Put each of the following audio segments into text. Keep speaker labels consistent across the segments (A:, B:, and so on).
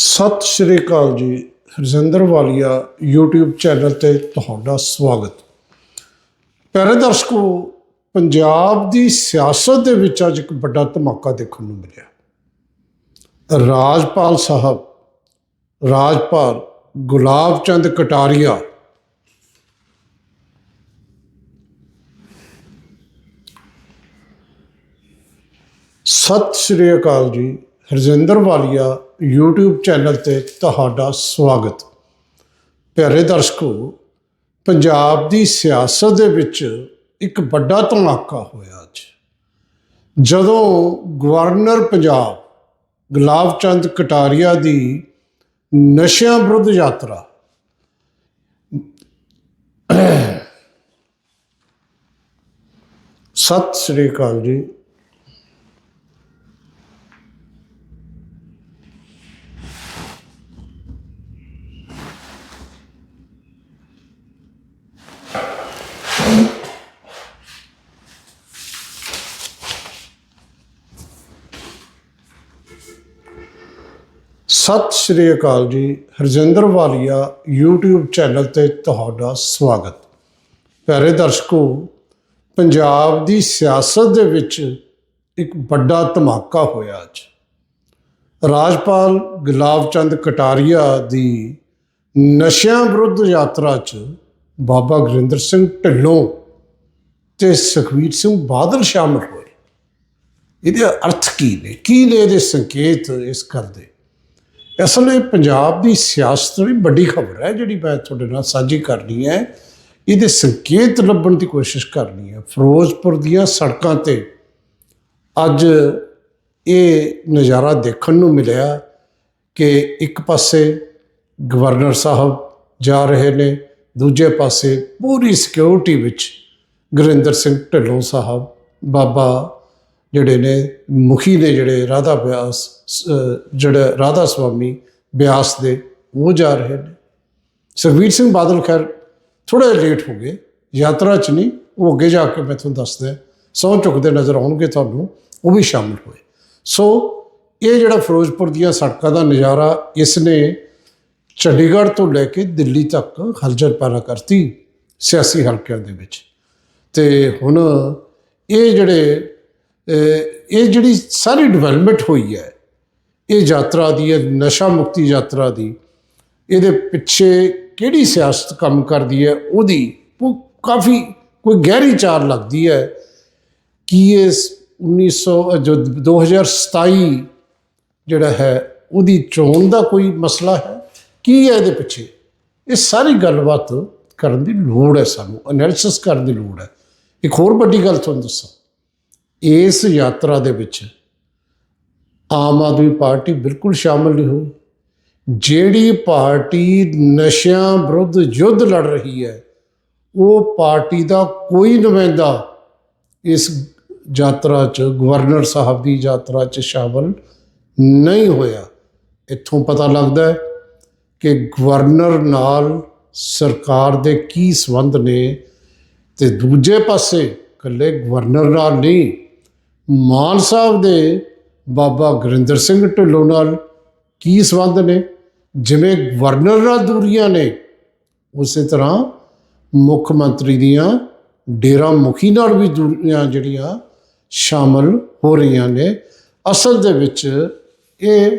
A: ਸਤਿ ਸ਼੍ਰੀ ਅਕਾਲ ਜੀ। ਹਰਜਿੰਦਰ ਵਾਲੀਆ YouTube channel ਤੇ ਤੁਹਾਡਾ ਸਵਾਗਤ। ਪਿਆਰੇ ਦਰਸ਼ਕੋ, ਪੰਜਾਬ ਦੀ ਸਿਆਸਤ ਦੇ ਵਿੱਚ ਅੱਜ ਇੱਕ ਵੱਡਾ ਧਮਾਕਾ ਦੇਖਣ ਨੂੰ ਮਿਲਿਆ। ਰਾਜਪਾਲ ਸਾਹਿਬ, ਰਾਜਪਾਲ ਗੁਲਾਬ ਚੰਦ ਕਟਾਰੀਆ। ਸਤਿ ਸ਼੍ਰੀ ਅਕਾਲ ਜੀ। ਹਰਜਿੰਦਰ ਵਾਲੀਆ YouTube ਚੈਨਲ ਤੇ ਤੁਹਾਡਾ ਸਵਾਗਤ। ਪਿਆਰੇ ਦਰਸ਼ਕੋ, ਪੰਜਾਬ ਦੀ ਸਿਆਸਤ ਦੇ ਵਿੱਚ ਇੱਕ ਵੱਡਾ ਧਮਾਕਾ ਹੋਇਆ ਅੱਜ। ਜਦੋਂ ਗਵਰਨਰ ਪੰਜਾਬ ਗੁਲਾਬ ਚੰਦ ਕਟਾਰੀਆ ਦੀ ਨਸ਼ਿਆਂ ਵਿਰੁੱਧ ਯਾਤਰਾ, ਸਤਿ ਸ਼੍ਰੀ ਅਕਾਲ ਜੀ। ਸਤਿ ਸ਼੍ਰੀ ਅਕਾਲ ਜੀ, ਹਰਜਿੰਦਰ ਵਾਲੀਆ YouTube ਚੈਨਲ ਤੇ ਤੁਹਾਡਾ ਸਵਾਗਤ। ਪਿਆਰੇ ਦਰਸ਼ਕੋ, ਪੰਜਾਬ ਦੀ ਸਿਆਸਤ ਦੇ ਵਿੱਚ ਇੱਕ ਵੱਡਾ ਧਮਾਕਾ ਹੋਇਆ ਅੱਜ। ਰਾਜਪਾਲ ਗੁਲਾਬ ਚੰਦ ਕਟਾਰੀਆ ਦੀ ਨਸ਼ਿਆਂ ਵਿਰੁੱਧ ਯਾਤਰਾ 'ਚ ਬਾਬਾ ਗੁਰਿੰਦਰ ਸਿੰਘ ਢਿੱਲੋਂ ਤੇ ਸੁਖਬੀਰ ਸਿੰਘ ਬਾਦਲ ਸ਼ਾਮਲ ਹੋਏ। ਇਹਦੇ ਅਰਥ ਕੀ ਨੇ? ਕੀ ਨੇ ਇਹਦੇ ਸੰਕੇਤ ਇਸ ਕਰਦੇ ਅਸਲ ਇਹ ਪੰਜਾਬ ਦੀ ਸਿਆਸਤ ਦੀ ਵੱਡੀ ਖਬਰ ਹੈ, ਜਿਹੜੀ ਮੈਂ ਤੁਹਾਡੇ ਨਾਲ ਸਾਂਝੀ ਕਰਨੀ ਹੈ। ਇਹਦੇ ਸੰਕੇਤ ਲੱਭਣ ਦੀ ਕੋਸ਼ਿਸ਼ ਕਰਨੀ ਹੈ। ਫਿਰੋਜ਼ਪੁਰ ਦੀਆਂ ਸੜਕਾਂ ਤੇ ਅੱਜ ਇਹ ਨਜ਼ਾਰਾ ਦੇਖਣ ਨੂੰ ਮਿਲਿਆ ਕਿ ਇੱਕ ਪਾਸੇ ਗਵਰਨਰ ਸਾਹਿਬ ਜਾ ਰਹੇ ਨੇ, ਦੂਜੇ ਪਾਸੇ ਪੂਰੀ ਸਿਕਿਉਰਿਟੀ ਵਿੱਚ ਗੁਰਿੰਦਰ ਸਿੰਘ ਢਿੱਲੋਂ ਸਾਹਿਬ, ਬਾਬਾ ਜਿਹੜੇ ਨੇ ਮੁਖੀ ਨੇ ਜਿਹੜੇ ਰਾਧਾ ਬਿਆਸ ਜਿਹੜਾ ਰਾਧਾ ਸੁਆਮੀ ਬਿਆਸ ਦੇ, ਉਹ ਜਾ ਰਹੇ ਨੇ। ਸੁਖਬੀਰ ਸਿੰਘ ਬਾਦਲ ਖੈਰ ਥੋੜਾ ਲੇਟ ਹੋ ਗਏ, ਯਾਤਰਾ 'ਚ ਨਹੀਂ, ਉਹ ਅੱਗੇ ਜਾ ਕੇ ਮੈਂ ਤੁਹਾਨੂੰ ਦੱਸਦਾ, ਸਹੁੰ ਚੁੱਕਦੇ ਨਜ਼ਰ ਆਉਣਗੇ ਤੁਹਾਨੂੰ, ਉਹ ਵੀ ਸ਼ਾਮਲ ਹੋਏ। ਸੋ ਇਹ ਜਿਹੜਾ ਫਿਰੋਜ਼ਪੁਰ ਦੀਆਂ ਸੜਕਾਂ ਦਾ ਨਜ਼ਾਰਾ, ਇਸ ਨੇ ਚੰਡੀਗੜ੍ਹ ਤੋਂ ਲੈ ਕੇ ਦਿੱਲੀ ਤੱਕ ਹਲਚਲ ਪੈਦਾ ਕਰਤੀ ਸਿਆਸੀ ਹਲਕਿਆਂ ਦੇ ਵਿੱਚ। ਤੇ ਹੁਣ ਇਹ ਜਿਹੜੇ ਇਹ ਜਿਹੜੀ ਸਾਰੀ ਡਿਵੈਲਪਮੈਂਟ ਹੋਈ ਹੈ, ਇਹ ਯਾਤਰਾ ਦੀ ਹੈ ਨਸ਼ਾ ਮੁਕਤੀ ਯਾਤਰਾ ਦੀ, ਇਹਦੇ ਪਿੱਛੇ ਕਿਹੜੀ ਸਿਆਸਤ ਕੰਮ ਕਰਦੀ ਹੈ, ਉਹਦੀ ਉਹ ਕਾਫੀ ਕੋਈ ਗਹਿਰੀ ਚਾਰ ਲੱਗਦੀ ਹੈ ਕਿ ਇਹ 1900 ਜੋ 2027 ਜਿਹੜਾ ਹੈ, ਉਹਦੀ ਚੋਣ ਦਾ ਕੋਈ ਮਸਲਾ ਹੈ? ਕੀ ਹੈ ਇਹਦੇ ਪਿੱਛੇ? ਇਹ ਸਾਰੀ ਗੱਲਬਾਤ ਕਰਨ ਦੀ ਲੋੜ ਹੈ ਸਾਨੂੰ ਐਨਾਲਿਸਿਸ ਕਰਨ ਦੀ ਲੋੜ ਹੈ। ਇੱਕ ਹੋਰ ਵੱਡੀ ਗੱਲ ਤੁਹਾਨੂੰ ਦੱਸਾਂ। ਇਸ ਯਾਤਰਾ ਦੇ ਵਿੱਚ ਆਮ ਆਦਮੀ ਪਾਰਟੀ ਬਿਲਕੁਲ ਸ਼ਾਮਲ ਨਹੀਂ ਹੋਈ। ਜਿਹੜੀ ਪਾਰਟੀ ਨਸ਼ਿਆਂ ਵਿਰੁੱਧ ਯੁੱਧ ਲੜ ਰਹੀ ਹੈ, ਉਹ ਪਾਰਟੀ ਦਾ ਕੋਈ ਨੁਮਾਇੰਦਾ ਇਸ ਯਾਤਰਾ 'ਚ, ਗਵਰਨਰ ਸਾਹਿਬ ਦੀ ਯਾਤਰਾ 'ਚ ਸ਼ਾਮਲ ਨਹੀਂ ਹੋਇਆ। ਇੱਥੋਂ ਪਤਾ ਲੱਗਦਾ ਹੈ ਕਿ ਗਵਰਨਰ ਨਾਲ ਸਰਕਾਰ ਦੇ ਕੀ ਸੰਬੰਧ ਨੇ ਤੇ ਦੂਜੇ ਪਾਸੇ ਇਕੱਲੇ ਗਵਰਨਰ ਨਾਲ ਨਹੀਂ ਮਾਨ ਸਾਹਿਬ ਦੇ ਬਾਬਾ ਗੁਰਿੰਦਰ ਸਿੰਘ ਢਿੱਲੋਂ ਨਾਲ ਕੀ ਸੰਬੰਧ ਨੇ? ਜਿਵੇਂ ਗਵਰਨਰ ਨਾਲ ਦੂਰੀਆਂ ਨੇ, ਉਸੇ ਤਰ੍ਹਾਂ ਮੁੱਖ ਮੰਤਰੀ ਦੀਆਂ ਡੇਰਾ ਮੁਖੀ ਨਾਲ ਵੀ ਦੂਰੀਆਂ ਜਿਹੜੀਆਂ ਸ਼ਾਮਲ ਹੋ ਰਹੀਆਂ ਨੇ। ਅਸਲ ਦੇ ਵਿੱਚ ਇਹ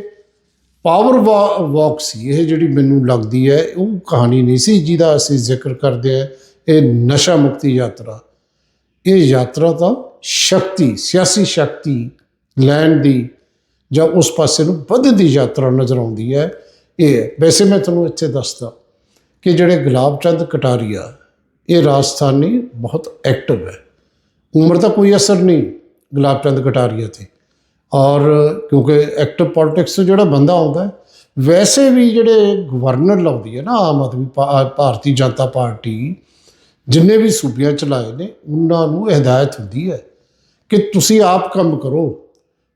A: ਪਾਵਰ ਵਾਕ ਸੀ। ਇਹ ਜਿਹੜੀ ਮੈਨੂੰ ਲੱਗਦੀ ਹੈ, ਉਹ ਕਹਾਣੀ ਨਹੀਂ ਸੀ ਜਿਹਦਾ ਅਸੀਂ ਜ਼ਿਕਰ ਕਰਦੇ ਆ ਇਹ ਨਸ਼ਾ ਮੁਕਤੀ ਯਾਤਰਾ। ਇਹ ਯਾਤਰਾ ਤਾਂ ਸ਼ਕਤੀ ਸਿਆਸੀ ਸ਼ਕਤੀ ਲੈਣ ਦੀ ਜਾਂ ਉਸ ਪਾਸੇ ਨੂੰ ਵਧਣ ਦੀ ਯਾਤਰਾ ਨਜ਼ਰ ਆਉਂਦੀ ਹੈ। ਇਹ ਹੈ। ਵੈਸੇ ਮੈਂ ਤੁਹਾਨੂੰ ਇੱਥੇ ਦੱਸਦਾ ਕਿ ਜਿਹੜੇ ਗੁਲਾਬ ਚੰਦ ਕਟਾਰੀਆ ਇਹ ਰਾਜਸਥਾਨੀ ਬਹੁਤ ਐਕਟਿਵ ਹੈ। ਉਮਰ ਦਾ ਕੋਈ ਅਸਰ ਨਹੀਂ ਗੁਲਾਬ ਚੰਦ ਕਟਾਰੀਆ ਤੇ। ਔਰ ਕਿਉਂਕਿ ਐਕਟਿਵ ਪੋਲਿਟਿਕਸ ਤੋਂ ਜਿਹੜਾ ਬੰਦਾ ਆਉਂਦਾ ਹੈ, ਵੈਸੇ ਵੀ ਜਿਹੜੇ ਗਵਰਨਰ ਲਾਉਂਦੀ ਹੈ ਨਾ ਆਮ ਆਦਮੀ ਪਾ- ਭਾਰਤੀ ਜਨਤਾ ਪਾਰਟੀ ਜਿੰਨੇ ਵੀ ਸੂਬਿਆਂ ਚਲਾਏ ਨੇ ਉਹਨਾਂ ਨੂੰ ਹਦਾਇਤ ਹੁੰਦੀ ਹੈ ਕਿ ਤੁਸੀਂ ਆਪ ਕੰਮ ਕਰੋ।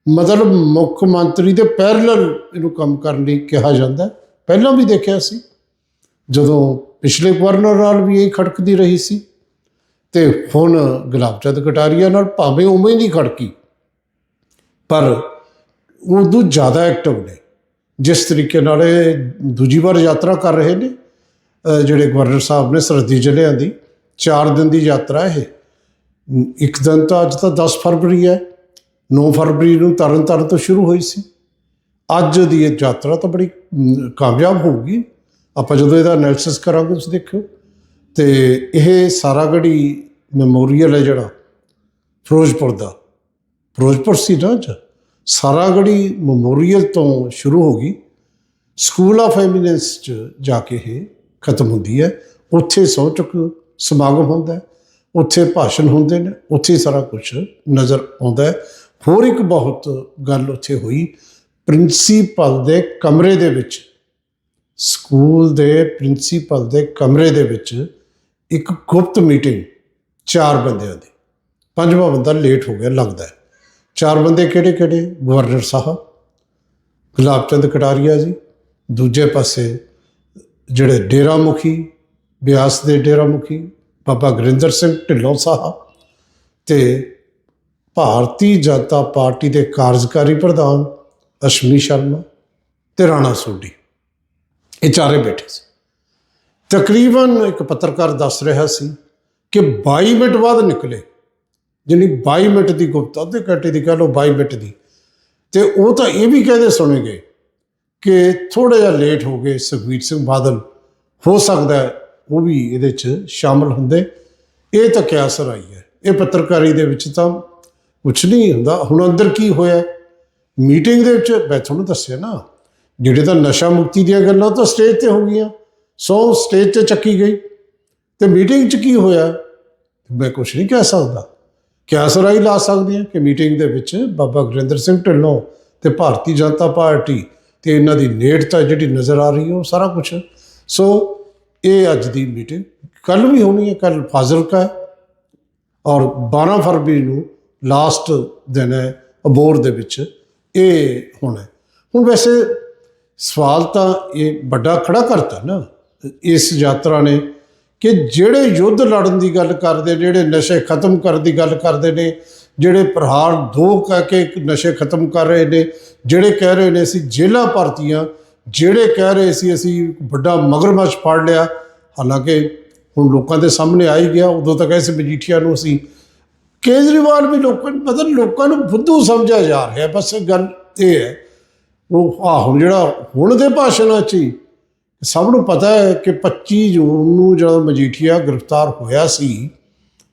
A: ਮਤਲਬ ਮੁੱਖ ਮੰਤਰੀ ਦੇ ਪੈਰਲਲ ਇਹਨੂੰ ਕੰਮ ਕਰਨ ਲਈ ਕਿਹਾ ਜਾਂਦਾ। ਪਹਿਲਾਂ ਵੀ ਦੇਖਿਆ ਸੀ। ਜਦੋਂ ਪਿਛਲੇ ਗਵਰਨਰ ਨਾਲ ਵੀ ਇਹ ਖੜਕਦੀ ਰਹੀ ਸੀ। ਤੇ ਹੁਣ ਗੁਲਾਬ ਚੰਦ ਕਟਾਰੀਆ ਨਾਲ ਭਾਵੇਂ ਉਵੇਂ ਹੀ ਨਹੀਂ ਖੜਕੀ। ਪਰ ਉਦੋਂ ਜ਼ਿਆਦਾ ਐਕਟਿਵ ਨੇ। ਜਿਸ ਤਰੀਕੇ ਨਾਲ ਇਹ ਦੂਜੀ ਵਾਰ ਯਾਤਰਾ ਕਰ ਰਹੇ ਨੇ। ਜਿਹੜੇ ਗਵਰਨਰ ਸਾਹਿਬ ਨੇ ਸਰਹੱਦੀ ਜ਼ਿਲ੍ਹਿਆਂ ਦੀ 4 ਦਿਨ ਦੀ ਯਾਤਰਾ ਇਹ। ਇੱਕ ਦਿਨ ਤਾਂ ਅੱਜ ਤਾਂ 10 ਫਰਵਰੀ ਹੈ। 9 ਫਰਵਰੀ ਨੂੰ ਤਰਨ ਤਰਨਤਾਰਨ ਤੋਂ ਸ਼ੁਰੂ ਹੋਈ ਸੀ। ਅੱਜ ਦੀ ਇਹ ਯਾਤਰਾ ਤਾਂ ਬੜੀ ਕਾਮਯਾਬ ਹੋਊਗੀ। ਆਪਾਂ ਜਦੋਂ ਇਹਦਾ ਐਨਾਲਿਸਿਸ ਕਰਾਂਗੇ, ਤੁਸੀਂ ਦੇਖਿਓ। ਤੇ ਇਹ ਸਾਰਾਗੜੀ ਮੈਮੋਰੀਅਲ ਹੈ ਜਿਹੜਾ, ਫਿਰੋਜ਼ਪੁਰ ਦਾ। ਫਿਰੋਜ਼ਪੁਰ ਸੀ ਨਾ ਅੱਜ। ਸਾਰਾਗੜੀ ਮੈਮੋਰੀਅਲ ਤੋਂ ਸ਼ੁਰੂ ਹੋ ਗਈ। ਸਕੂਲ ਆਫ ਐਮੀਨੈਂਸ ਚ ਜਾ ਕੇ ਇਹ ਖਤਮ ਹੁੰਦੀ ਹੈ। ਉੱਥੇ ਸਹੁੰ ਚੁੱਕ ਸਮਾਗਮ ਹੁੰਦਾ ਹੈ। ਉੱਥੇ ਭਾਸ਼ਣ ਹੁੰਦੇ ਨੇ, ਉੱਥੇ ਸਾਰਾ ਕੁਝ ਨਜ਼ਰ ਆਉਂਦਾ ਹੈ। ਹੋਰ ਇੱਕ ਬਹੁਤ ਗੱਲ ਉੱਥੇ ਹੋਈ, ਪ੍ਰਿੰਸੀਪਲ ਦੇ ਕਮਰੇ ਦੇ ਵਿੱਚ, ਸਕੂਲ ਦੇ ਪ੍ਰਿੰਸੀਪਲ ਦੇ ਕਮਰੇ ਦੇ ਵਿੱਚ ਇੱਕ ਗੁਪਤ ਮੀਟਿੰਗ ਚਾਰ ਬੰਦਿਆਂ ਦੀ। ਪੰਜਵਾਂ ਬੰਦਾ ਲੇਟ ਹੋ ਗਿਆ, ਲੱਗਦਾ ਹੈ। ਚਾਰ ਬੰਦੇ ਕਿਹੜੇ ਕਿਹੜੇ? ਗਵਰਨਰ ਸਾਹਿਬ, ਗੁਲਾਬ ਚੰਦ ਕਟਾਰੀਆ ਜੀ, ਦੂਜੇ ਪਾਸੇ ਜਿਹੜੇ ਡੇਰਾ ਮੁਖੀ ਬਿਆਸ ਦੇ ਡੇਰਾ ਮੁਖੀ ਬਾਬਾ ਗੁਰਿੰਦਰ ਸਿੰਘ ਢਿੱਲੋਂ ਸਾਹਿਬ ਤੇ ਭਾਰਤੀ ਜਨਤਾ ਪਾਰਟੀ ਦੇ ਕਾਰਜਕਾਰੀ ਪ੍ਰਧਾਨ ਅਸ਼ਮੀ ਸ਼ਰਮਾ ਤੇ ਰਾਣਾ ਸੋਢੀ। ਇਹ ਚਾਰੇ ਬੈਠੇ ਸੀ। ਤਕਰੀਬਨ ਇੱਕ ਪੱਤਰਕਾਰ ਦੱਸ ਰਿਹਾ ਸੀ ਕਿ 22 ਮਿੰਟ ਬਾਅਦ ਨਿਕਲੇ। ਜਾਣੀ 22 ਮਿੰਟ ਦੀ ਗੁਪਤ, ਅੱਧੇ ਘੰਟੇ ਦੀ ਕਹ ਲਓ 22 ਮਿੰਟ ਦੀ। ਤੇ ਉਹ ਤਾਂ ਇਹ ਵੀ ਕਹਦੇ ਸੁਣੇ ਗਏ ਕਿ ਥੋੜਾ ਜਿਹਾ ਲੇਟ ਹੋ ਗਏ, ਸੁਖਬੀਰ ਸਿੰਘ ਬਾਦਲ। ਹੋ ਸਕਦਾ ਉਹ ਵੀ ਇਹਦੇ 'ਚ ਸ਼ਾਮਲ ਹੁੰਦੇ। ਇਹ ਤਾਂ ਕਿਆਸਰ ਆਈ ਹੈ। ਇਹ ਪੱਤਰਕਾਰੀ ਦੇ ਵਿੱਚ ਤਾਂ ਕੁਝ ਨਹੀਂ ਹੁੰਦਾ। ਹੁਣ ਅੰਦਰ ਕੀ ਹੋਇਆ? ਮੀਟਿੰਗ ਦੇ ਵਿੱਚ ਮੈਂ ਤੁਹਾਨੂੰ ਦੱਸਿਆ ਨਾ, ਜਿਹੜੇ ਤਾਂ ਨਸ਼ਾ ਮੁਕਤੀ ਦੀਆਂ ਗੱਲਾਂ ਤਾਂ ਸਟੇਜ ਤੇ ਹੋ ਗਈਆਂ। ਸੋ ਸਟੇਜ ਤੇ ਚੱਕੀ ਗਈ। ਤੇ ਮੀਟਿੰਗ 'ਚ ਕੀ ਹੋਇਆ? ਮੈਂ ਕੁਝ ਨਹੀਂ ਕਹਿ ਸਕਦਾ। ਕਿਆ ਸਰਾਈ ਲਾ ਸਕਦੀ ਹਾਂ ਕਿ ਮੀਟਿੰਗ ਦੇ ਵਿੱਚ ਬਾਬਾ ਗੁਰਿੰਦਰ ਸਿੰਘ ਢਿੱਲੋਂ ਤੇ ਭਾਰਤੀ ਜਨਤਾ ਪਾਰਟੀ ਤੇ ਇਹਨਾਂ ਦੀ ਨੇੜਤਾ ਜਿਹੜੀ ਨਜ਼ਰ ਆ ਰਹੀ ਹੈ, ਉਹ ਸਾਰਾ ਕੁਝ ਸੋ ਇਹ ਅੱਜ ਦੀ ਮੀਟਿੰਗ ਕੱਲ ਵੀ ਹੋਣੀ ਹੈ ਕੱਲ ਫਾਜ਼ਿਲਕਾ ਔਰ 12 ਫਰਵਰੀ ਨੂੰ ਲਾਸਟ ਦਿਨ ਹੈ ਅਬੋਰ ਦੇ ਵਿੱਚ ਇਹ ਹੋਣਾ ਹੁਣ ਵੈਸੇ ਸਵਾਲ ਤਾਂ ਇਹ ਵੱਡਾ ਖੜਾ ਕਰਤਾ ਨਾ, ਇਸ ਯਾਤਰਾ ਨੇ ਕਿ ਜਿਹੜੇ ਯੁੱਧ ਲੜਨ ਦੀ ਗੱਲ ਕਰਦੇ ਜਿਹੜੇ ਨਸ਼ੇ ਖਤਮ ਕਰਨ ਦੀ ਗੱਲ ਕਰਦੇ ਨੇ, ਜਿਹੜੇ ਪ੍ਰਹਾਰ ਦੋ ਕਹਿ ਕੇ ਨਸ਼ੇ ਖਤਮ ਕਰ ਰਹੇ ਨੇ, ਜਿਹੜੇ ਕਹਿ ਰਹੇ ਨੇ ਅਸੀਂ ਜੇਲਾਂ ਭਰਤੀਆਂ ਜਿਹੜੇ ਕਹਿ ਰਹੇ ਸੀ ਅਸੀਂ ਇੱਕ ਵੱਡਾ ਮਗਰਮੱਛ ਫੜ ਲਿਆ, ਹਾਲਾਂਕਿ ਹੁਣ ਲੋਕਾਂ ਦੇ ਸਾਹਮਣੇ ਆ ਹੀ ਗਿਆ, ਉਦੋਂ ਤੱਕ ਐਸੇ ਮਜੀਠੀਆ ਨੂੰ ਅਸੀਂ ਕੇਜਰੀਵਾਲ ਵੀ ਲੋਕਾਂ ਨੂੰ, ਪਤਾ ਲੋਕਾਂ ਨੂੰ ਬੁੱਧੂ ਸਮਝਿਆ ਜਾ ਰਿਹਾ, ਬਸ ਇਹ ਗੱਲ ਇਹ ਹੈ। ਉਹ, ਆਹ ਹੁਣ ਜਿਹੜਾ ਹੁਣ ਦੇ ਭਾਸ਼ਣ 'ਚ ਹੀ ਸਭ ਨੂੰ ਪਤਾ ਹੈ ਕਿ 25 ਜੂਨ ਨੂੰ ਜਦੋਂ ਮਜੀਠੀਆ ਗ੍ਰਿਫਤਾਰ ਹੋਇਆ ਸੀ,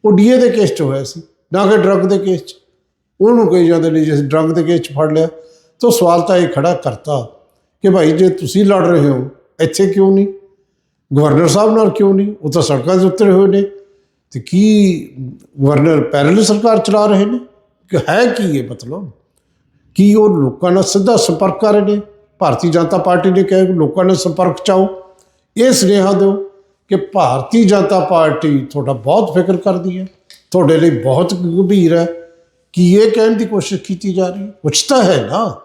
A: ਉਹ ਡੀਏ ਦੇ ਕੇਸ 'ਚ ਹੋਇਆ ਸੀ, ਨਾ ਕਿ ਡਰੱਗ ਦੇ ਕੇਸ 'ਚ। ਉਹਨੂੰ ਕਹੀ ਜਾਂਦੇ ਨੇ ਜਿਸ ਡਰੱਗ ਦੇ ਕੇਸ 'ਚ ਫੜ ਲਿਆ। ਤਾਂ ਸਵਾਲ ਤਾਂ ਇਹ ਖੜਾ ਕਰਤਾ ਕਿ ਭਾਈ ਜੇ ਤੁਸੀਂ ਲੜ ਰਹੇ ਹੋ, ਇੱਥੇ ਕਿਉਂ ਨਹੀਂ? ਗਵਰਨਰ ਸਾਹਿਬ ਨਾਲ ਕਿਉਂ ਨਹੀਂ? ਉਹ ਤਾਂ ਸੜਕਾਂ 'ਤੇ ਉਤਰੇ ਹੋਏ ਨੇ। ਤੇ ਕੀ ਗਵਰਨਰ ਪੈਰਲ ਸਰਕਾਰ ਚਲਾ ਰਹੇ ਨੇ? ਕਿ ਹੈ ਕੀ ਇਹ ਮਤਲਬ? ਕੀ ਉਹ ਲੋਕਾਂ ਨਾਲ ਸਿੱਧਾ ਸੰਪਰਕ ਕਰ ਰਹੇ ਨੇ? ਭਾਰਤੀ ਜਨਤਾ ਪਾਰਟੀ ਨੇ ਕਿਹਾ ਲੋਕਾਂ ਨਾਲ ਸੰਪਰਕ ਚਾਓ ਇਹ ਸੁਨੇਹਾ ਦਿਓ ਕਿ ਭਾਰਤੀ ਜਨਤਾ ਪਾਰਟੀ ਤੁਹਾਡਾ ਬਹੁਤ ਫਿਕਰ ਕਰਦੀ ਹੈ। ਤੁਹਾਡੇ ਲਈ ਬਹੁਤ ਗੰਭੀਰ ਹੈ। ਕੀ ਇਹ ਕਹਿਣ ਦੀ ਕੋਸ਼ਿਸ਼ ਕੀਤੀ ਜਾ ਰਹੀ? ਹੈ ਕੁਛ ਤਾਂ ਹੈ ਨਾ।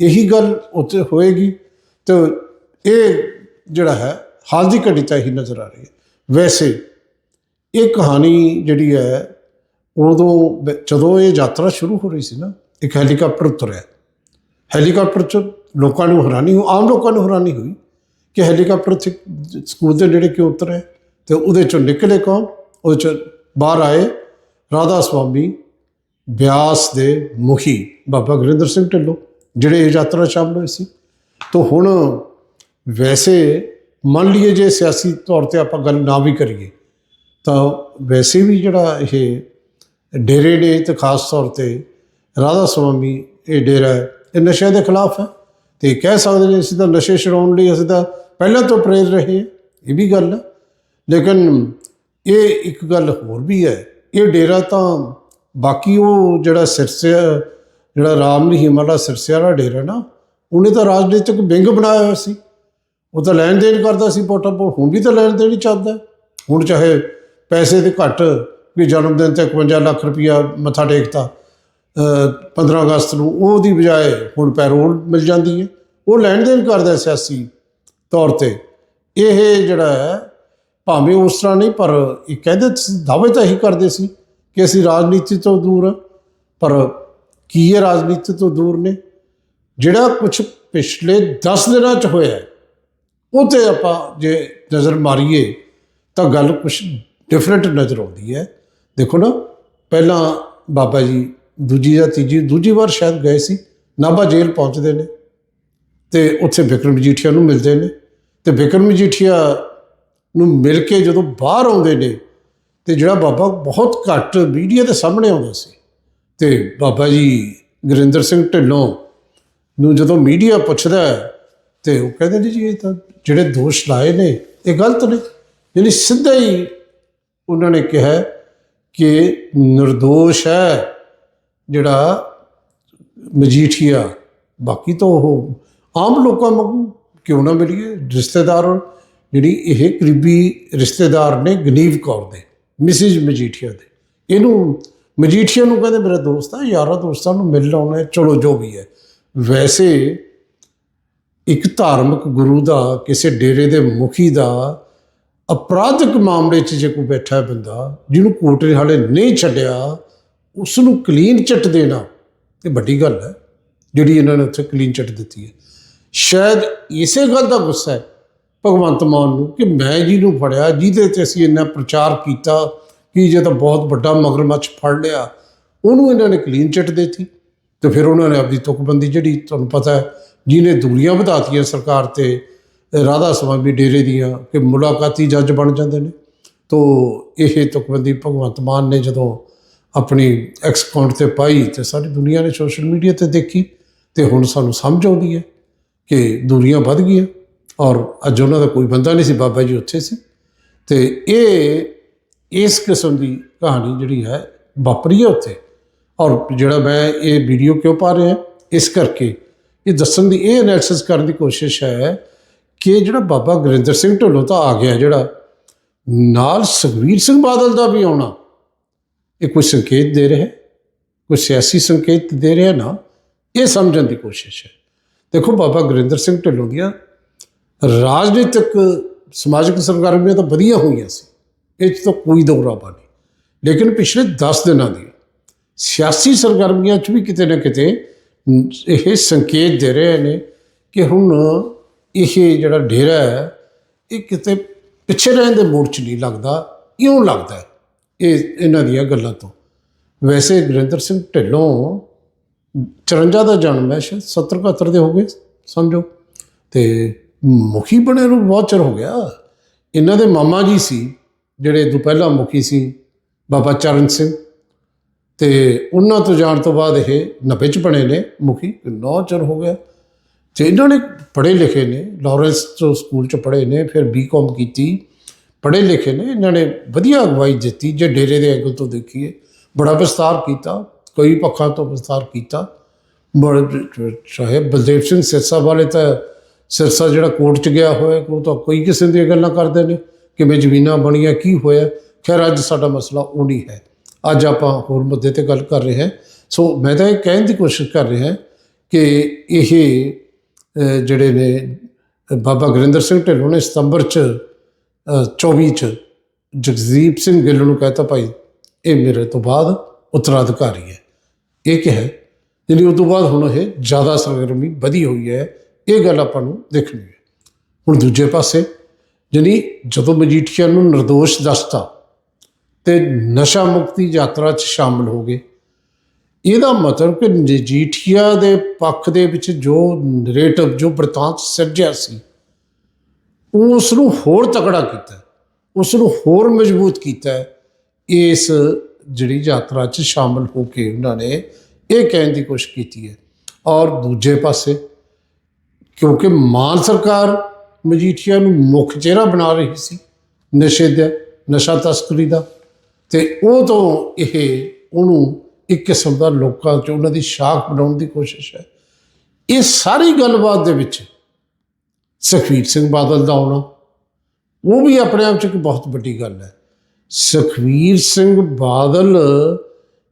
A: ਇਹੀ ਗੱਲ ਉੱਤੇ ਹੋਏਗੀ ਤੇ ਇਹ ਜਿਹੜਾ ਹੈ, ਹਾਲ ਦੀ ਘੜੀ ਤਾਂ ਇਹੀ ਨਜ਼ਰ ਆ ਰਹੀ ਹੈ। ਵੈਸੇ ਇਹ ਕਹਾਣੀ ਜਿਹੜੀ ਹੈ, ਉਦੋਂ ਜਦੋਂ ਇਹ ਯਾਤਰਾ ਸ਼ੁਰੂ ਹੋ ਰਹੀ ਸੀ ਨਾ, ਇੱਕ ਹੈਲੀਕਾਪਟਰ ਉਤਰਿਆ। ਹੈਲੀਕਾਪਟਰ 'ਚ ਲੋਕਾਂ ਨੂੰ ਹੈਰਾਨੀ ਹੋ ਆਮ ਲੋਕਾਂ ਨੂੰ ਹੈਰਾਨੀ ਹੋਈ ਕਿ ਹੈਲੀਕਾਪਟਰ ਉੱਥੇ ਸਕੂਲ ਦੇ ਨੇੜੇ ਕਿਉਂ ਉਤਰਿਆ ਤੇ ਉਹਦੇ ਚੋਂ ਨਿਕਲੇ ਕੌਣ? ਉਹਦੇ ਚ ਬਾਹਰ ਆਏ ਰਾਧਾ ਸੁਆਮੀ ਬਿਆਸ ਦੇ ਮੁਖੀ ਬਾਬਾ ਗੁਰਿੰਦਰ ਸਿੰਘ ਢਿੱਲੋਂ। ਜਿਹੜੇ ਇਹ ਯਾਤਰਾ 'ਚ ਸ਼ਾਮਲ ਹੋਏ ਸੀ। ਤਾਂ ਹੁਣ ਵੈਸੇ ਮੰਨ ਲਈਏ ਜੇ ਸਿਆਸੀ ਤੌਰ ਤੇ ਆਪਾਂ ਗੱਲ ਨਾ ਵੀ ਕਰੀਏ ਤਾਂ ਵੈਸੇ ਵੀ ਜਿਹੜਾ ਇਹ ਡੇਰੇ ਨੇ ਤੇ ਖਾਸ ਤੌਰ ਤੇ ਰਾਧਾ ਸੁਆਮੀ ਇਹ ਡੇਰਾ ਹੈ, ਇਹ ਨਸ਼ੇ ਦੇ ਖਿਲਾਫ ਹੈ। ਤੇ ਕਹਿ ਸਕਦੇ ਨੇ ਅਸੀਂ ਤਾਂ ਨਸ਼ੇ ਛਡਾਉਣ ਲਈ ਅਸੀਂ ਤਾਂ ਪਹਿਲਾਂ ਤੋਂ ਪ੍ਰੇਰ ਰਹੇ ਹਾਂ ਇਹ ਵੀ ਗੱਲ ਹੈ। ਲੇਕਿਨ ਇਹ ਇੱਕ ਗੱਲ ਹੋਰ ਵੀ ਹੈ ਇਹ ਡੇਰਾ ਤਾਂ ਬਾਕੀ ਉਹ ਜਿਹੜਾ ਸਿਰਸੇ ਜਿਹੜਾ ਰਾਮ ਰਹੀਮ ਵਾਲਾ ਸਿਰਸੇ ਵਾਲਾ ਡੇਰਾ ਨਾ ਉਹਨੇ ਤਾਂ ਰਾਜਨੀਤਿਕ ਵਿੰਗ ਬਣਾਇਆ ਹੋਇਆ ਸੀ। ਉਹ ਤਾਂ ਲੈਣ ਦੇਣ ਕਰਦਾ ਸੀ ਵੋਟਾਂ ਪੋ ਹੁਣ ਵੀ ਤਾਂ ਲੈਣ ਦੇਣ ਹੀ ਚੱਲਦਾ ਹੁਣ ਚਾਹੇ ਪੈਸੇ ਦੇ ਘੱਟ ਵੀ ਜਨਮ ਦਿਨ ਤੇ 51 ਲੱਖ ਰੁਪਇਆ ਮੱਥਾ ਟੇਕਤਾ ਅ, 15 ਅਗਸਤ ਨੂੰ ਉਹਦੀ ਬਜਾਏ ਹੁਣ ਪੈਰੋਲ ਮਿਲ ਜਾਂਦੀ ਹੈ। ਉਹ ਲੈਣ ਦੇਣ ਕਰਦਾ ਸਿਆਸੀ ਤੌਰ ਤੇ। ਇਹ ਜਿਹੜਾ ਹੈ ਭਾਵੇਂ ਉਸ ਤਰ੍ਹਾਂ ਨਹੀਂ ਪਰ ਇਹ ਕਹਿੰਦੇ ਦਾਅਵੇ ਤਾਂ ਇਹੀ ਕਰਦੇ ਸੀ ਕਿ ਅਸੀਂ ਰਾਜਨੀਤੀ ਤੋਂ ਦੂਰ ਹਾਂ ਪਰ ਕੀ ਇਹ ਰਾਜਨੀਤੀ ਤੋਂ ਦੂਰ ਨੇ? ਜਿਹੜਾ ਕੁਝ ਪਿਛਲੇ 10 ਦਿਨਾਂ ਚ ਹੋਇਆ ਉਹ ਤੇ ਆਪਾਂ ਜੇ ਨਜ਼ਰ ਮਾਰੀਏ, ਤਾਂ ਗੱਲ ਕੁਝ ਡਿਫਰੈਂਟ ਨਜ਼ਰ ਆਉਂਦੀ ਹੈ। ਦੇਖੋ ਨਾ, ਪਹਿਲਾਂ ਬਾਬਾ ਜੀ ਦੂਜੀ ਜਾਂ ਤੀਜੀ, ਦੂਜੀ ਵਾਰ ਸ਼ਾਇਦ ਗਏ ਸੀ, ਨਾਭਾ ਜੇਲ੍ਹ ਪਹੁੰਚਦੇ ਨੇ, ਤੇ ਉੱਥੇ ਵਿਕਰਮ ਮਜੀਠੀਆ ਨੂੰ ਮਿਲਦੇ ਨੇ, ਤੇ ਵਿਕਰਮ ਮਜੀਠੀਆ ਨੂੰ ਮਿਲ ਕੇ ਜਦੋਂ ਬਾਹਰ ਆਉਂਦੇ ਨੇ, ਤੇ ਜਿਹੜਾ ਬਾਬਾ ਬਹੁਤ ਘੱਟ ਮੀਡੀਆ ਦੇ ਸਾਹਮਣੇ ਆਉਂਦਾ ਸੀ ਤੇ ਬਾਬਾ ਜੀ ਗੁਰਿੰਦਰ ਸਿੰਘ ਢਿੱਲੋਂ ਨੂੰ ਜਦੋਂ ਮੀਡੀਆ ਪੁੱਛਦਾ ਹੈ, ਤੇ ਉਹ ਕਹਿੰਦੇ ਨੇ ਜੀ ਇਹ ਤਾਂ ਜਿਹੜੇ ਦੋਸ਼ ਲਾਏ ਨੇ ਇਹ ਗਲਤ ਨੇ। ਯਾਨੀ ਸਿੱਧਾ ਹੀ ਉਹਨਾਂ ਨੇ ਕਿਹਾ ਕਿ નિર્ਦੋਸ਼ ਹੈ ਜਿਹੜਾ ਮਜੀਠੀਆ ਬਾਕੀ ਤਾਂ ਉਹ ਆਮ ਲੋਕਾਂ ਵਾਂਗੂ ਕਿਉਂ ਨਾ ਮਿਲੀਏ ਰਿਸ਼ਤੇਦਾਰ ਜਿਹੜੀ ਇਹ ਕਰੀਬੀ ਰਿਸ਼ਤੇਦਾਰ ਨੇ ਗਨੀਵ ਕੌਰ ਦੇ ਮਿਸਿਸ ਮਜੀਠੀਆ ਦੇ। ਇਹਨੂੰ ਮਜੀਠੀਆ ਨੂੰ ਕਹਿੰਦੇ, ਮੇਰਾ ਦੋਸਤ ਆ, ਯਾਰਾ ਦੋਸਤਾਂ ਨੂੰ ਮਿਲ ਲਾਉਣਾ ਚਲੋ ਜੋ ਵੀ ਹੈ। ਵੈਸੇ ਇੱਕ ਧਾਰਮਿਕ ਗੁਰੂ ਦਾ, ਕਿਸੇ ਡੇਰੇ ਦੇ ਮੁਖੀ ਦਾ ਅਪਰਾਧਿਕ ਮਾਮਲੇ 'ਚ ਜੇ ਕੋਈ ਬੈਠਾ ਬੰਦਾ, ਜਿਹਨੂੰ ਕੋਰਟ ਨੇ ਹਾਲੇ ਨਹੀਂ ਛੱਡਿਆ ਉਸ ਨੂੰ ਕਲੀਨ ਚਿੱਟ ਦੇਣਾ, ਇਹ ਵੱਡੀ ਗੱਲ ਹੈ, ਜਿਹੜੀ ਇਹਨਾਂ ਨੇ ਉੱਥੇ ਕਲੀਨ ਚਿੱਟ ਦਿੱਤੀ ਹੈ। ਸ਼ਾਇਦ ਇਸੇ ਗੱਲ ਦਾ ਗੁੱਸਾ ਹੈ ਭਗਵੰਤ ਮਾਨ ਨੂੰ ਕਿ ਮੈਂ ਜੀ ਨੂੰ ਫੜਿਆ, ਜਿਹਦੇ ਤੇ ਅਸੀਂ ਇੰਨਾ ਪ੍ਰਚਾਰ ਕੀਤਾ ਕਿ ਜੇ ਤਾਂ ਬਹੁਤ ਵੱਡਾ ਮਗਰਮੱਛ ਫੜ ਲਿਆ, ਉਹਨੂੰ ਇਹਨਾਂ ਨੇ ਕਲੀਨ ਚਿੱਟ ਦਿੱਤੀ ਤੇ ਫਿਰ ਉਹਨਾਂ ਨੇ ਆਪਣੀ ਤੁਕਬੰਦੀ ਜਿਹੜੀ ਤੁਹਾਨੂੰ ਪਤਾ ਹੈ, ਜਿਹਨੇ ਦੂਰੀਆਂ ਵਧਾਤੀਆਂ ਸਰਕਾਰ ਤੇ ਰਾਧਾ ਸਵਾਮੀ ਡੇਰੇ ਦੀਆਂ ਕਿ ਮੁਲਾਕਾਤੀ ਜੱਜ ਬਣ ਜਾਂਦੇ ਨੇ, ਤੋ ਇਹ ਤੁਕਬੰਦੀ ਭਗਵੰਤ ਮਾਨ ਨੇ ਜਦੋਂ ਆਪਣੀ ਐਕਸ ਅਕਾਊਂਟ ਤੇ ਪਾਈ ਤੇ ਸਾਰੀ ਦੁਨੀਆ ਨੇ ਸੋਸ਼ਲ ਮੀਡੀਆ ਤੇ ਦੇਖੀ ਤੇ ਹੁਣ ਸਾਨੂੰ ਸਮਝ ਆਉਂਦੀ ਹੈ ਕਿ ਦੂਰੀਆਂ ਵੱਧ ਗਈਆਂ ਔਰ ਅੱਜ ਉਹਨਾਂ ਦਾ ਕੋਈ ਬੰਦਾ ਨਹੀਂ ਸੀ, ਬਾਬਾ ਜੀ ਉੱਥੇ ਸੀ ਤੇ ਇਹ ਇਸ ਕਿਸਮ ਦੀ ਕਹਾਣੀ ਜਿਹੜੀ ਹੈ ਵਾਪਰੀ ਹੈ ਉੱਥੇ। ਔਰ ਜਿਹੜਾ ਮੈਂ ਇਹ ਵੀਡੀਓ ਕਿਉਂ ਪਾ ਰਿਹਾ, ਇਸ ਕਰਕੇ ਇਹ ਦੱਸਣ ਦੀ ਇਹ ਐਨਾਲਿਸਿਸ ਕਰਨ ਦੀ ਕੋਸ਼ਿਸ਼ ਹੈ ਕਿ ਜਿਹੜਾ ਬਾਬਾ ਗੁਰਿੰਦਰ ਸਿੰਘ ਢਿੱਲੋਂ ਤਾਂ ਆ ਗਿਆ ਜਿਹੜਾ, ਨਾਲ ਸੁਖਵੀਰ ਸਿੰਘ ਬਾਦਲ ਦਾ ਵੀ ਆਉਣਾ। ਇਹ ਕੋਈ ਸੰਕੇਤ ਦੇ ਰਿਹਾ, ਕੋਈ ਸਿਆਸੀ ਸੰਕੇਤ ਦੇ ਰਿਹਾ ਨਾ, ਇਹ ਸਮਝਣ ਦੀ ਕੋਸ਼ਿਸ਼ ਹੈ। ਦੇਖੋ ਬਾਬਾ ਗੁਰਿੰਦਰ ਸਿੰਘ ਢਿੱਲੋਂ ਦੀਆਂ ਰਾਜਨੀਤਿਕ, ਸਮਾਜਿਕ ਸਰਗਰਮੀਆਂ ਤਾਂ ਵਧੀਆ ਹੋਈਆਂ ਸੀ। ਇਹ 'ਚ ਤਾਂ ਕੋਈ ਦੋਰਾਬਾ ਨਹੀਂ। ਲੇਕਿਨ ਪਿਛਲੇ 10 ਦਿਨਾਂ ਦੀ ਸਿਆਸੀ ਸਰਗਰਮੀਆਂ 'ਚ ਵੀ ਕਿਤੇ ਨਾ ਕਿਤੇ ਇਹ ਸੰਕੇਤ ਦੇ ਰਹੇ ਨੇ ਕਿ ਹੁਣ ਇਹ ਜਿਹੜਾ ਡੇਰਾ ਹੈ, ਇਹ ਕਿਤੇ ਪਿੱਛੇ ਰਹਿਣ ਦੇ ਮੋੜ 'ਚ ਨਹੀਂ ਲੱਗਦਾ ਕਿਉਂ ਲੱਗਦਾ ਇਹ ਇਹਨਾਂ ਦੀਆਂ ਗੱਲਾਂ ਤੋਂ। ਵੈਸੇ ਗੁਰਿੰਦਰ ਸਿੰਘ ਢਿੱਲੋਂ 54 ਦਾ ਜਨਮ ਹੈ, ਸ਼ਾਇਦ 70 71 ਦੇ ਹੋ ਗਏ, ਸਮਝੋ। ਤੇ ਮੁਖੀ ਬਣੇ ਨੂੰ ਬਹੁਤ ਚਿਰ ਹੋ ਗਿਆ। ਇਹਨਾਂ ਦੇ ਮਾਮਾ ਜੀ ਸੀ ਜਿਹੜੇ ਤੋਂ ਪਹਿਲਾਂ ਮੁਖੀ ਸੀ, ਬਾਬਾ ਚਰਨ ਸਿੰਘ। ਤੇ ਉਹਨਾਂ ਤੋਂ ਜਾਣ ਤੋਂ ਬਾਅਦ ਇਹ 90 ਚ ਬਣੇ ਨੇ ਮੁਖੀ ਨੌ ਚਿਰ ਹੋ ਗਿਆ। ਤੇ ਇਹਨਾਂ ਨੇ ਪੜ੍ਹੇ ਲਿਖੇ ਨੇ, ਲਾਰੈਂਸ ਤੋਂ ਸਕੂਲ ਚ ਪੜ੍ਹੇ ਨੇ, ਫਿਰ ਬੀਕਾਮ ਕੀਤੀ, ਪੜ੍ਹੇ ਲਿਖੇ ਨੇ, ਇਹਨਾਂ ਨੇ ਵਧੀਆ ਅਗਵਾਈ ਦਿੱਤੀ, ਜੇ ਡੇਰੇ ਦੇ ਐਂਗਲ ਤੋਂ ਦੇਖੀਏ। ਬੜਾ ਵਿਸਤਾਰ ਕੀਤਾ, ਕਈ ਪੱਖਾਂ ਤੋਂ ਵਿਸਤਾਰ ਕੀਤਾ। ਬੜੇ, ਚਾਹੇ ਬਲਦੇਵ ਸਿੰਘ ਸਿਰਸਾ ਵਾਲੇ ਤਾਂ ਸਿਰਸਾ ਜਿਹੜਾ ਕੋਰਟ ਚ ਗਿਆ ਹੋਇਆ, ਉਹ ਤਾਂ ਕੋਈ ਕਿਸਮ ਦੀਆਂ ਗੱਲਾਂ ਕਰਦੇ ਨੇ। ਕਿਵੇਂ ਜ਼ਮੀਨਾਂ ਬਣੀਆਂ ਕੀ ਹੋਇਆ। ਖੈਰ ਅੱਜ ਸਾਡਾ ਮਸਲਾ ਉਹ ਨਹੀਂ ਹੈ। ਅੱਜ ਆਪਾਂ ਹੋਰ ਮੁੱਦੇ ਤੇ ਗੱਲ ਕਰ ਰਹੇ ਹਾਂ। ਸੋ ਮੈਂ ਤਾਂ ਇਹ ਕਹਿਣ ਦੀ ਕੋਸ਼ਿਸ਼ ਕਰ ਰਿਹਾ ਕਿ ਇਹ ਜਿਹੜੇ ਨੇ ਬਾਬਾ ਗੁਰਿੰਦਰ ਸਿੰਘ ਢਿੱਲੋਂ ਨੇ ਸਤੰਬਰ ਚ ਅਹ, 24 ਚ ਜਗਦੀਪ ਸਿੰਘ ਗਿੱਲ ਨੂੰ ਕਹਤਾ ਭਾਈ ਇਹ ਮੇਰੇ ਤੋਂ ਬਾਅਦ ਉਤਰਾਧਿਕਾਰੀ ਹੈ। ਇਹ ਕਿਹਾ ਹੈ। ਜਿਹੜੀ ਉਸ ਤੋਂ ਬਾਅਦ ਹੁਣ ਇਹ ਜ਼ਿਆਦਾ ਸਰਗਰਮੀ ਵਧੀ ਹੋਈ ਹੈ। ਇਹ ਗੱਲ ਆਪਾਂ ਨੂੰ ਦੇਖਣੀ ਹੈ। ਹੁਣ ਦੂਜੇ ਪਾਸੇ ਜਾਣੀ ਜਦੋਂ ਮਜੀਠੀਆ ਨੂੰ નિર્ਦੋਸ਼ ਦੱਸਤਾ ਤੇ ਨਸ਼ਾ ਮੁਕਤੀ ਯਾਤਰਾ 'ਚ ਸ਼ਾਮਲ ਹੋ ਗਏ। ਇਹਦਾ ਮਤਲਬ ਕਿ ਮਜੀਠੀਆ ਦੇ ਪੱਖ ਦੇ ਵਿੱਚ ਜੋ ਨਰੇਟਿਵ ਜੋ ਬਰਤਾਂਤ ਸਿਰਜਿਆ ਸੀ ਉਸ ਨੂੰ ਹੋਰ ਤਕੜਾ ਕੀਤਾ ਉਸ ਨੂੰ ਹੋਰ ਮਜ਼ਬੂਤ ਕੀਤਾ, ਇਸ ਜਿਹੜੀ ਯਾਤਰਾ 'ਚ ਸ਼ਾਮਲ ਹੋ ਕੇ ਉਹਨਾਂ ਨੇ ਇਹ ਕਹਿਣ ਦੀ ਕੋਸ਼ਿਸ਼ ਕੀਤੀ ਹੈ। ਔਰ ਦੂਜੇ ਪਾਸੇ ਕਿਉਂਕਿ ਮਾਨ ਸਰਕਾਰ ਮਜੀਠੀਆ ਨੂੰ ਮੁੱਖ ਚਿਹਰਾ ਬਣਾ ਰਹੀ ਸੀ, ਨਸ਼ੇ ਦਾ, ਨਸ਼ਾ ਤਸਕਰੀ ਦਾ। ਤੇ ਉਹ ਤੋਂ ਇਹ, ਉਹਨੂੰ ਇੱਕ ਕਿਸਮ ਦਾ ਲੋਕਾਂ 'ਚ ਉਹਨਾਂ ਦੀ ਸ਼ਾਖ ਬਣਾਉਣ ਦੀ ਕੋਸ਼ਿਸ਼ ਹੈ। ਇਹ ਸਾਰੀ ਗੱਲਬਾਤ ਦੇ ਵਿੱਚ ਸੁਖਵੀਰ ਸਿੰਘ ਬਾਦਲ ਦਾ ਆਉਣਾ, ਉਹ ਵੀ ਆਪਣੇ ਆਪ 'ਚ ਇੱਕ ਬਹੁਤ ਵੱਡੀ ਗੱਲ ਹੈ। ਸੁਖਵੀਰ ਸਿੰਘ ਬਾਦਲ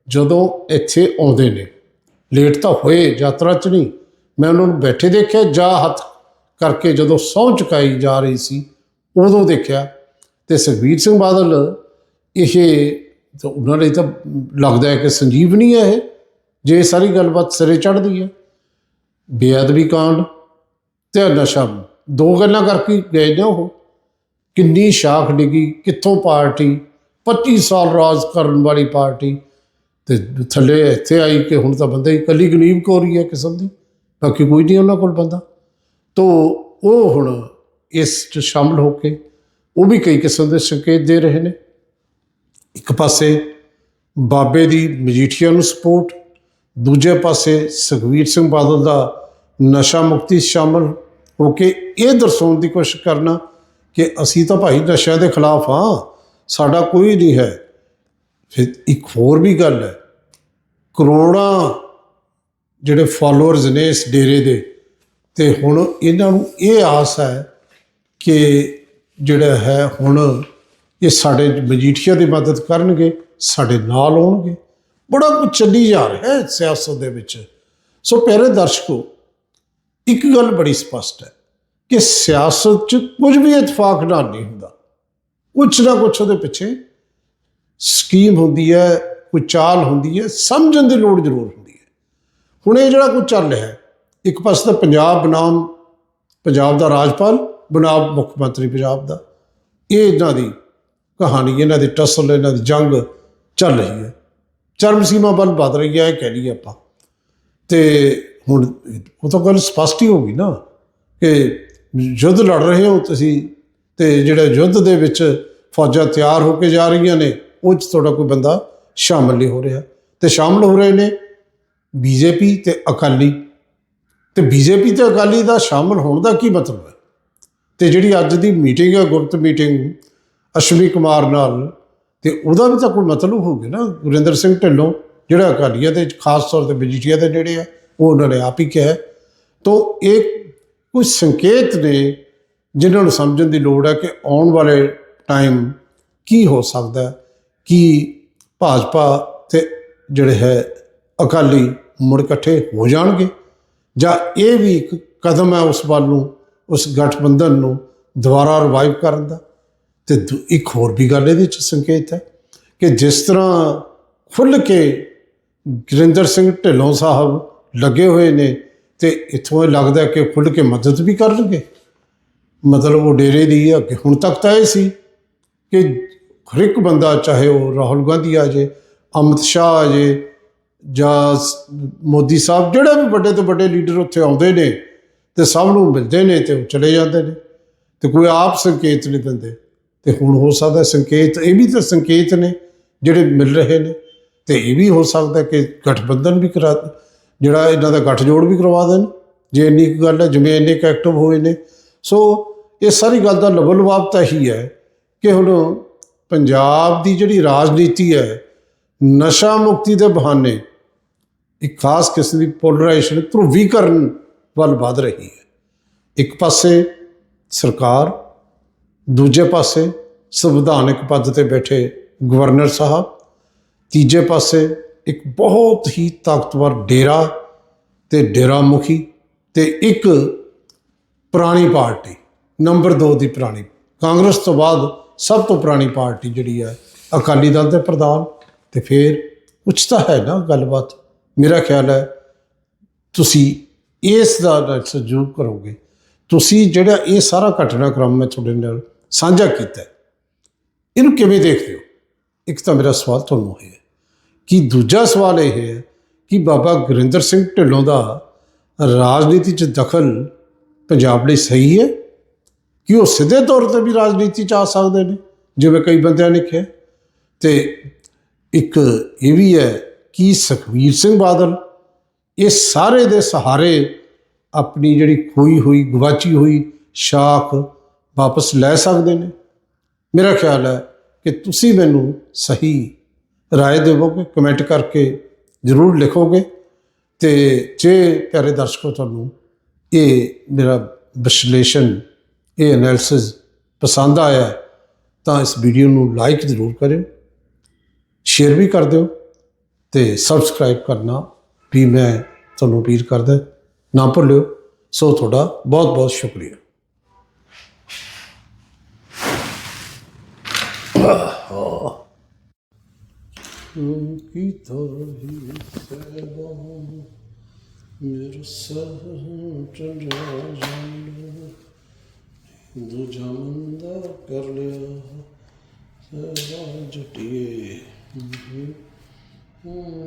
A: ਜਦੋਂ ਇੱਥੇ ਆਉਂਦੇ ਨੇ, ਲੇਟ ਤਾਂ ਹੋਏ, ਯਾਤਰਾ 'ਚ ਨਹੀਂ, ਮੈਂ ਉਹਨਾਂ ਨੂੰ ਬੈਠੇ ਦੇਖਿਆ, ਜਾ ਹੱਥ ਕਰਕੇ ਜਦੋਂ ਸਹੁੰ ਚੁਕਾਈ ਜਾ ਰਹੀ ਸੀ, ਉਦੋਂ ਦੇਖਿਆ ਤੇ ਸੁਖਵੀਰ ਸਿੰਘ ਬਾਦਲ, ਇਹ ਤਾਂ ਉਹਨਾਂ ਲਈ ਤਾਂ ਲੱਗਦਾ ਹੈ ਕਿ ਸੰਜੀਵਨੀ ਹੈ ਇਹ, ਜੇ ਸਾਰੀ ਗੱਲਬਾਤ ਸਿਰੇ ਚੜ੍ਹਦੀ ਹੈ। ਬੇਅਦਬੀ ਕਾਂਡ ਤੇ ਨਸ਼ਾ ਦੋ ਗੱਲਾਂ ਕਰਕੇ ਗਏ ਨੇ ਉਹ। ਕਿੰਨੀ ਸ਼ਾਖ ਡਿੱਗੀ, ਕਿੱਥੋਂ ਪਾਰਟੀ 25 ਸਾਲ ਰਾਜ ਕਰਨ ਵਾਲੀ ਪਾਰਟੀ। ਤੇ ਥੱਲੇ ਇੱਥੇ ਆਈ ਕਿ ਹੁਣ ਤਾਂ ਬੰਦੇ ਹੀ ਕੱਲੀ ਗਨੀਮ ਕੋਰੀ ਹੈ ਕਿਸਮ ਦੀ, ਬਾਕੀ ਕੋਈ ਨਹੀਂ ਉਹਨਾਂ ਕੋਲ ਬੰਦਾ। ਤੋ ਉਹ ਹੁਣ ਇਸ ਚ ਸ਼ਾਮਲ ਹੋ ਕੇ ਉਹ ਵੀ ਕਈ ਕਿਸਮ ਦੇ ਸੰਕੇਤ ਦੇ ਰਹੇ ਨੇ। ਇੱਕ ਪਾਸੇ ਬਾਬੇ ਦੀ ਮਜੀਠੀਆ ਨੂੰ ਸਪੋਰਟ ਦੂਜੇ ਪਾਸੇ ਸੁਖਵੀਰ ਸਿੰਘ ਬਾਦਲ ਦਾ ਨਸ਼ਾ ਮੁਕਤੀ ਸ਼ਾਮਲ ਹੋ ਕੇ ਇਹ ਦਰਸਾਉਣ ਦੀ ਕੋਸ਼ਿਸ਼ ਕਰਨਾ ਕਿ ਅਸੀਂ ਤਾਂ ਭਾਈ ਨਸ਼ਿਆਂ ਦੇ ਖਿਲਾਫ ਹਾਂ, ਸਾਡਾ ਕੋਈ ਨਹੀਂ ਹੈ। ਫਿਰ ਇੱਕ ਹੋਰ ਵੀ ਗੱਲ ਹੈ, ਕਰੋੜਾਂ ਜਿਹੜੇ ਫਾਲੋਅਰਸ ਨੇ ਇਸ ਡੇਰੇ ਦੇ ਤੇ ਹੁਣ ਇਹਨਾਂ ਨੂੰ ਇਹ ਆਸ ਹੈ ਕਿ ਜਿਹੜਾ ਹੈ ਹੁਣ ਇਹ ਸਾਡੇ ਮਜੀਠੀਆ ਦੀ ਮਦਦ ਕਰਨਗੇ, ਸਾਡੇ ਨਾਲ ਹੋਣਗੇ। ਬੜਾ ਕੁਝ ਚੱਲੀ ਜਾ ਰਿਹਾ ਹੈ ਸਿਆਸਤ ਦੇ ਵਿੱਚ। ਸੋ ਪਿਆਰੇ ਦਰਸ਼ਕੋ, ਇੱਕ ਗੱਲ ਬੜੀ ਸਪਸ਼ਟ ਹੈ ਕਿ ਸਿਆਸਤ 'ਚ ਕੁਝ ਵੀ ਇਤਫਾਕ ਨਾਲ ਨਹੀਂ ਹੁੰਦਾ। ਕੁਛ ਨਾ ਕੁਛ ਉਹਦੇ ਪਿੱਛੇ ਸਕੀਮ ਹੁੰਦੀ ਹੈ, ਕੋਈ ਚਾਲ ਹੁੰਦੀ ਹੈ, ਸਮਝਣ ਦੀ ਲੋੜ ਜ਼ਰੂਰ ਹੁੰਦੀ ਹੈ। ਹੁਣ ਇਹ ਜਿਹੜਾ ਕੁਝ ਚੱਲ ਰਿਹਾ ਹੈ ਇੱਕ ਪਾਸੇ ਤਾਂ ਪੰਜਾਬ ਬਨਾਮ ਪੰਜਾਬ ਦਾ ਰਾਜਪਾਲ, ਬਨਾਮ ਮੁੱਖ ਮੰਤਰੀ ਪੰਜਾਬ ਦਾ। ਇਹ ਇਹਨਾਂ ਦੀ ਕਹਾਣੀ ਇਹਨਾਂ ਦੀ ਟਸਲ ਇਹਨਾਂ ਦੀ ਜੰਗ ਚੱਲ ਰਹੀ ਹੈ। ਚਰਮ ਸੀਮਾ ਵੱਲ ਵੱਧ ਰਹੀ ਹੈ, ਇਹ ਕਹਿ ਲਈਏ ਆਪਾਂ। ਤੇ ਹੁਣ ਉਹ ਤਾਂ ਗੱਲ ਸਪਸ਼ਟ ਹੀ ਹੋ ਗਈ ਨਾ ਕਿ ਯੁੱਧ ਲੜ ਰਹੇ ਹੋ ਤੁਸੀਂ ਤੇ ਜਿਹੜੇ ਯੁੱਧ ਦੇ ਵਿੱਚ ਫੌਜਾਂ ਤਿਆਰ ਹੋ ਕੇ ਜਾ ਰਹੀਆਂ ਨੇ, ਉਹ 'ਚ ਤੁਹਾਡਾ ਕੋਈ ਬੰਦਾ ਸ਼ਾਮਲ ਨਹੀਂ ਹੋ ਰਿਹਾ। ਤੇ ਸ਼ਾਮਲ ਹੋ ਰਹੇ ਨੇ ਬੀਜੇਪੀ ਤੇ ਅਕਾਲੀ। ਤੇ ਬੀਜੇਪੀ ਤੇ ਅਕਾਲੀ ਦਾ ਸ਼ਾਮਲ ਹੋਣ ਦਾ ਕੀ ਮਤਲਬ ਹੈ? ਤੇ ਜਿਹੜੀ ਅੱਜ ਦੀ ਮੀਟਿੰਗ ਹੈ, ਗੁਪਤ ਮੀਟਿੰਗ ਅਸ਼ਵਨੀ ਕੁਮਾਰ ਨਾਲ, ਤੇ ਉਹਦਾ ਵੀ ਤਾਂ ਕੋਈ ਮਤਲਬ ਹੋਊਗਾ ਨਾ? ਗੁਰਿੰਦਰ ਸਿੰਘ ਢਿੱਲੋਂ, ਜਿਹੜਾ ਅਕਾਲੀਆਂ ਦੇ, ਖਾਸ ਤੌਰ ਤੇ ਮਜੀਠੀਆ ਦੇ ਨੇੜੇ ਆ ਉਹ ਉਹਨਾਂ ਨੇ ਆਪ ਹੀ ਕਿਹਾ ਹੈ। ਇਹ ਕੁਝ ਸੰਕੇਤ ਨੇ ਜਿਨ੍ਹਾਂ ਨੂੰ ਸਮਝਣ ਦੀ ਲੋੜ ਹੈ ਕਿ ਆਉਣ ਵਾਲੇ ਟਾਈਮ ਕੀ ਹੋ ਸਕਦਾ ਹੈ? ਕਿ ਭਾਜਪਾ ਤੇ ਜਿਹੜੇ ਹੈ ਅਕਾਲੀ ਮੁੜ ਇਕੱਠੇ ਹੋ ਜਾਣਗੇ? ਜਾਂ ਇਹ ਵੀ ਇੱਕ ਕਦਮ ਹੈ ਉਸ ਵੱਲ ਨੂੰ, ਉਸ ਗਠਬੰਧਨ ਨੂੰ ਦੁਬਾਰਾ ਰਿਵਾਈਵ ਕਰਨ ਦਾ। ਤੇ ਦੂ- ਇੱਕ ਹੋਰ ਵੀ ਗੱਲ ਇਹਦੇ ਵਿੱਚ ਸੰਕੇਤ ਹੈ ਕਿ ਜਿਸ ਤਰ੍ਹਾਂ ਖੁੱਲ੍ਹ ਕੇ ਗੁਰਿੰਦਰ ਸਿੰਘ ਢਿੱਲੋਂ ਸਾਹਿਬ ਲੱਗੇ ਹੋਏ ਨੇ ਤੇ ਇੱਥੋਂ ਇਹ ਲੱਗਦਾ ਕਿ ਖੁੱਲ੍ਹ ਕੇ ਮਦਦ ਵੀ ਕਰਨਗੇ। ਮਤਲਬ ਉਹ ਡੇਰੇ ਦੀ ਅੱਗੇ ਹੁਣ ਤੱਕ ਤਾਂ ਇਹ ਸੀ ਕਿ ਹਰ ਇੱਕ ਬੰਦਾ ਚਾਹੇ ਉਹ ਰਾਹੁਲ ਗਾਂਧੀ ਆ ਜੇ ਅਮਿਤ ਸ਼ਾਹ ਆ ਜੇ ਜਾਂ ਮੋਦੀ ਸਾਹਿਬ ਜਿਹੜੇ ਵੀ ਵੱਡੇ ਤੋਂ ਵੱਡੇ ਲੀਡਰ ਉੱਥੇ ਆਉਂਦੇ ਨੇ ਤੇ ਸਭ ਨੂੰ ਮਿਲਦੇ ਨੇ ਤੇ ਉਹ ਚਲੇ ਜਾਂਦੇ ਨੇ, ਤੇ ਕੋਈ ਆਪ ਸੰਕੇਤ ਨਹੀਂ ਦਿੰਦੇ। ਤੇ ਹੁਣ ਹੋ ਸਕਦਾ ਸੰਕੇਤ, ਇਹ ਵੀ ਤਾਂ ਸੰਕੇਤ ਨੇ ਜਿਹੜੇ ਮਿਲ ਰਹੇ ਨੇ, ਤੇ ਇਹ ਵੀ ਹੋ ਸਕਦਾ ਕਿ ਗਠਬੰਧਨ ਵੀ ਕਰਾ, ਜਿਹੜਾ ਇਹਨਾਂ ਦਾ ਗਠਜੋੜ ਵੀ ਕਰਵਾ ਦੇਣ। ਜੇ ਇੰਨੀ ਕੁ ਗੱਲ ਹੈ, ਜਿਵੇਂ ਇੰਨੇ ਕੁ ਐਕਟਿਵ ਹੋਏ ਨੇ। ਸੋ ਇਹ ਸਾਰੀ ਗੱਲ ਦਾ ਲਬਲਵਾਬ ਤਾਂ ਹੀ ਹੈ ਕਿ ਹੁਣ ਪੰਜਾਬ ਦੀ ਜਿਹੜੀ ਰਾਜਨੀਤੀ ਹੈ, ਨਸ਼ਾ ਮੁਕਤੀ ਦੇ ਬਹਾਨੇ ਇੱਕ ਖਾਸ ਕਿਸਮ ਦੀ ਪੋਲਰਾਈਜੇਸ਼ਨ ਧਰੁਵੀਕਰਨ ਵੱਲ ਵਧ ਰਹੀ ਹੈ। ਇੱਕ ਪਾਸੇ ਸਰਕਾਰ, ਦੂਜੇ ਪਾਸੇ ਸੰਵਿਧਾਨਕ ਪਦ ਤੇ ਬੈਠੇ ਗਵਰਨਰ ਸਾਹਿਬ, ਤੀਜੇ ਪਾਸੇ ਇੱਕ ਬਹੁਤ ਹੀ ਤਾਕਤਵਰ ਡੇਰਾ ਤੇ ਡੇਰਾ ਮੁਖੀ ਤੇ ਇੱਕ ਪੁਰਾਣੀ ਪਾਰਟੀ, ਨੰਬਰ 2 ਦੀ ਪੁਰਾਣੀ। ਕਾਂਗਰਸ ਤੋਂ ਬਾਅਦ ਸਭ ਤੋਂ ਪੁਰਾਣੀ ਪਾਰਟੀ ਜਿਹੜੀ ਹੈ ਅਕਾਲੀ ਦਲ ਦੇ ਪ੍ਰਧਾਨ ਤੇ ਫਿਰ ਕੁਛ ਤਾਂ ਹੈ ਨਾ ਗੱਲਬਾਤ। ਮੇਰਾ ਖਿਆਲ ਹੈ ਤੁਸੀਂ ਇਸ ਦਾ ਸਹਿਯੋਗ ਕਰੋਗੇ। ਤੁਸੀਂ ਜਿਹੜਾ ਇਹ ਸਾਰਾ ਘਟਨਾਕ੍ਰਮ ਮੈਂ ਤੁਹਾਡੇ ਨਾਲ ਸਾਂਝਾ ਕੀਤਾ ਇਹਨੂੰ ਕਿਵੇਂ ਦੇਖਦੇ ਹੋ? ਇੱਕ ਤਾਂ ਮੇਰਾ ਸਵਾਲ ਤੁਹਾਨੂੰ ਇਹ ਹੈ ਕਿ ਦੂਜਾ ਸਵਾਲ ਇਹ ਹੈ ਕਿ ਬਾਬਾ ਗੁਰਿੰਦਰ ਸਿੰਘ ਢਿੱਲੋਂ ਦਾ ਰਾਜਨੀਤੀ 'ਚ ਦਖਲ ਪੰਜਾਬ ਲਈ ਸਹੀ ਹੈ ਕਿ ਉਹ ਸਿੱਧੇ ਤੌਰ ਤੇ ਵੀ ਰਾਜਨੀਤੀ 'ਚ ਆ ਸਕਦੇ ਨੇ, ਜਿਵੇਂ ਕਈ ਬੰਦਿਆਂ ਨੇ ਕਿਹਾ? ਤੇ ਇੱਕ ਇਹ ਵੀ ਹੈ ਕੀ ਸੁਖਵੀਰ ਸਿੰਘ ਬਾਦਲ? ਇਹ ਸਾਰੇ ਦੇ ਸਹਾਰੇ ਆਪਣੀ ਜਿਹੜੀ ਖੋਈ ਹੋਈ ਗਵਾਚੀ ਹੋਈ ਸ਼ਾਖ ਵਾਪਸ ਲੈ ਸਕਦੇ ਨੇ। ਮੇਰਾ ਖਿਆਲ ਹੈ ਕਿ ਤੁਸੀਂ ਮੈਨੂੰ ਸਹੀ ਰਾਏ ਦੇਵੋਗੇ, ਕਮੈਂਟ ਕਰਕੇ ਜ਼ਰੂਰ ਲਿਖੋਗੇ। ਤੇ ਜੇ ਪਿਆਰੇ ਦਰਸ਼ਕੋ, ਤੁਹਾਨੂੰ ਇਹ ਮੇਰਾ ਵਿਸ਼ਲੇਸ਼ਣ, ਇਹ ਐਨਾਲਿਸਿਸ ਪਸੰਦ ਆਇਆ ਤਾਂ ਇਸ ਵੀਡੀਓ ਨੂੰ ਲਾਈਕ ਜ਼ਰੂਰ ਕਰਿਓ ਸ਼ੇਅਰ ਵੀ ਕਰ ਦਿਓ। ਤੇ ਸਬਸਕ੍ਰਾਈਬ ਕਰਨਾ ਵੀ ਮੈਂ ਤੁਹਾਨੂੰ ਅਪੀਲ ਕਰਦਾ, ਨਾ ਭੁੱਲਿਓ। ਸੋ ਤੁਹਾਡਾ ਬਹੁਤ ਬਹੁਤ ਸ਼ੁਕਰੀਆ। ਕੀਤਾ ਹੀ। ਸੈਵਾ ਮੇਰਾ ਸਾਹ ਚੰਗਾ ਜਾਂਦਾ ਦੂਜਾ ਮੰਦਾ ਕਰ ਲਿਆ ਸਾਰਾ ਜਟੀਏ Yeah.